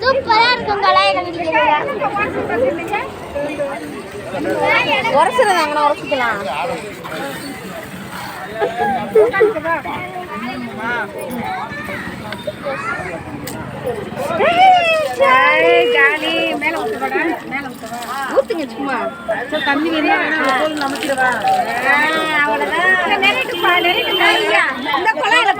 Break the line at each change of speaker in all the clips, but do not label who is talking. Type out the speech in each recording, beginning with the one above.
சூப்பரா
ஊத்துங்க சும்மா. தம்பி நமக்கிறவா இந்த கொலையில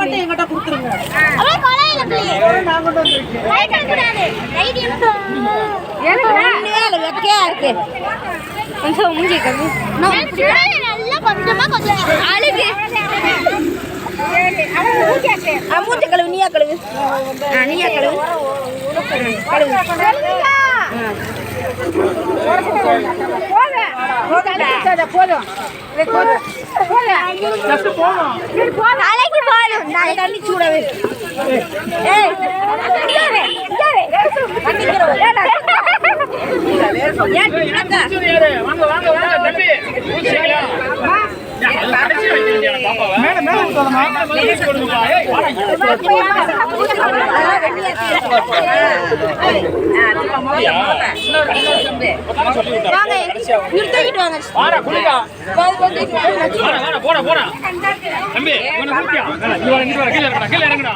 நீயா கழுவு. போக போக
போதும் நாளைக்கு போதும்
நாளைக்கு தண்ணி சூடவே
மேடம் மேடம் போட போட தம்பி கீழே இறங்கடா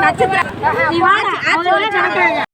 நட்சத்திரம்